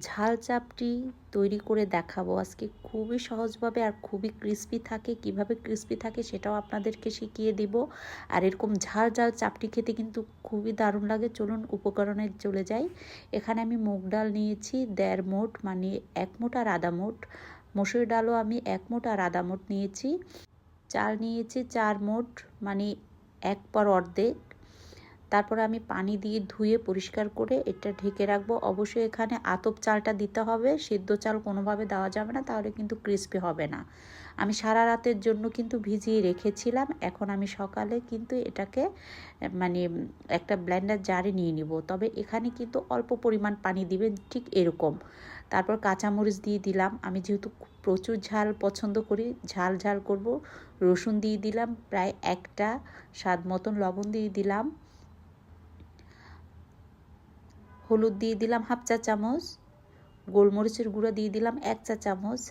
ঝাল চাপটি তৈরি করে দেখাবো। আজকে খুবই সহজভাবে আর খুবই ক্রিস্পি থাকে। কীভাবে ক্রিস্পি থাকে সেটাও আপনাদেরকে শিখিয়ে দিব। আর এরকম ঝাল ঝাল চাপটি খেতে কিন্তু খুবই দারুণ লাগে। চলুন উপকরণে চলে যাই। এখানে আমি মুগ ডাল নিয়েছি, দেড় মোট মানে এক মুঠ আর আধা মুঠ মসুর ডালও আমি এক মুঠ আর আধা মোট নিয়েছি। চাল নিয়েছি চার মোট মানে এক পর অর্ধেক। তারপর আমি পানি দিয়ে ধুয়ে পরিষ্কার করে এটা ঢেকে রাখব। অবশ্যই এখানে আতপ চালটা দিতে হবে। সিদ্ধ চাল কোনোভাবে দেওয়া যাবে না, তাহলে কিন্তু ক্রিস্পি হবে না। আমি সারা রাতের জন্য কিন্তু ভিজিয়ে রেখেছিলাম। এখন আমি সকালে কিন্তু এটাকে মানে একটা ব্লেন্ডার জারে নিয়ে নিব। তবে এখানে কিন্তু অল্প পরিমাণ পানি দিবেন, ঠিক এরকম। তারপর কাঁচামরিচ দিয়ে দিলাম। আমি যেহেতু প্রচুর ঝাল পছন্দ করি, ঝাল ঝাল করব। রসুন দিয়ে দিলাম, প্রায় একটা স্বাদ মতন লবণ দিয়ে দিলাম। হলুদ দিয়ে দিলাম হাফ চা চামচ, গোলমরিচের গুঁড়ো দিয়ে দিলাম এক চা চামচ।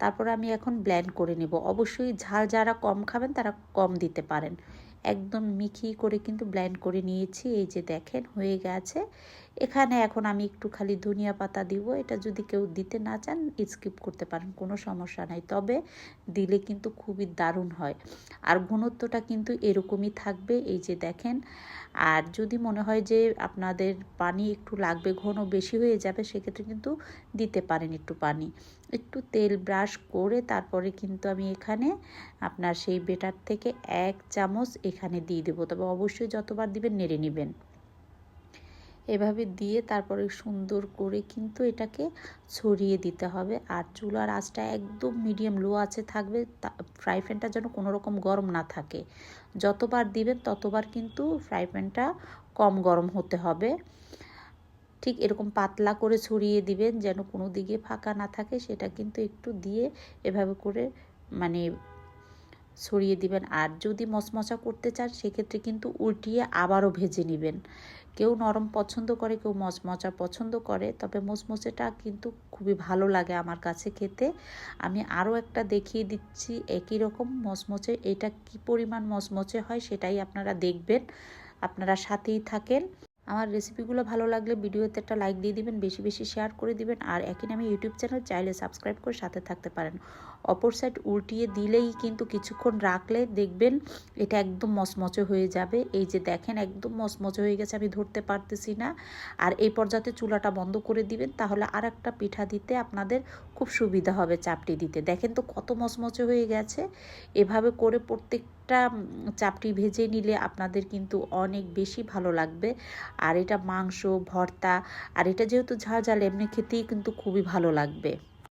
তারপর আমি এখন ব্ল্যান্ড করে নেব। অবশ্যই ঝাল যারা কম খাবেন তারা কম দিতে পারেন। একদম মিখি করে কিন্তু ব্ল্যান্ড করে নিয়েছি। এই যে দেখেন, হয়ে গেছে। এখানে এখন আমি একটু খালি ধনিয়া পাতা দিব। এটা যদি কেউ দিতে না চান স্কিপ করতে পারেন, কোনো সমস্যা নাই। তবে দিলে কিন্তু খুবই দারুণ হয়। আর ঘনত্বটা কিন্তু এরকমই থাকবে। এই যে দেখেন, আর যদি মনে হয় যে আপনাদের পানি একটু লাগবে, ঘন বেশি হয়ে যাবে, সেক্ষেত্রে কিন্তু দিতে পারেন একটু পানি। একটু তেল ব্রাশ করে তারপরে কিন্তু আমি এখানে আপনার সেই বেটার থেকে এক চামচ এখানে দিয়ে দেবো। তবে অবশ্যই যতবার দিবেন নেড়ে নেবেন। এভাবে দিয়ে তারপরে সুন্দর করে কিন্তু এটাকে ছড়িয়ে দিতে হবে। আর চুলার আঁচটা একদম মিডিয়াম লো আছে থাকবে। ফ্রাই প্যানটা যেন কোনো রকম গরম না থাকে। যতবার দিবেন ততবার কিন্তু ফ্রাই প্যানটা কম গরম হতে হবে। ঠিক এরকম পাতলা করে ছড়িয়ে দিবেন যেন কোনো দিকে ফাঁকা না থাকে। সেটা কিন্তু একটু দিয়ে এভাবে করে মানে ছড়িয়ে দিবেন। আর যদি মচমচা করতে চান, সেক্ষেত্রে কিন্তু উল্টিয়ে আবারও ভেজে নেবেন। কেউ নরম পছন্দ করে, কেউ মচমচা পছন্দ করে, তবে মচমচেটা কিন্তু খুবই ভালো লাগে আমার কাছে খেতে। আমি আরও একটা দেখিয়ে দিচ্ছি, একই রকম মচমচে এটা কি পরিমাণ মচমচে হয় সেটাই আপনারা দেখবেন। আপনারা সাথেই থাকেন। আমার রেসিপিগুলো ভালো লাগলে ভিডিওতে একটা লাইক দিয়ে দিবেন, বেশি বেশি শেয়ার করে দিবেন, আর একই নামে ইউটিউব চ্যানেল চাইলে সাবস্ক্রাইব করে সাথে থাকতে পারেন। অপর সাইড উল্টিয়ে দিলেই কিন্তু কিছুক্ষণ রাখলে দেখবেন এটা একদম মচমচে হয়ে যাবে। এই যে দেখেন একদম মচমচে হয়ে গেছে, আমি ধরতে পারতেছি না। আর এই পর্যায়ে চুলাটা বন্ধ করে দিবেন, তাহলে আর একটা পিঠা দিতে আপনাদের খুব সুবিধা হবে চাপটি দিতে। দেখেন তো কত মচমচে হয়ে গেছে। এভাবে করে প্রত্যেকটা চাপটি ভেজে নিলে আপনাদের কিন্তু অনেক বেশি ভালো লাগবে। আর এটা মাংস, ভর্তা, আর এটা যেহেতু ঝাল ঝাল এমনি খেতেই কিন্তু খুবই ভালো লাগবে।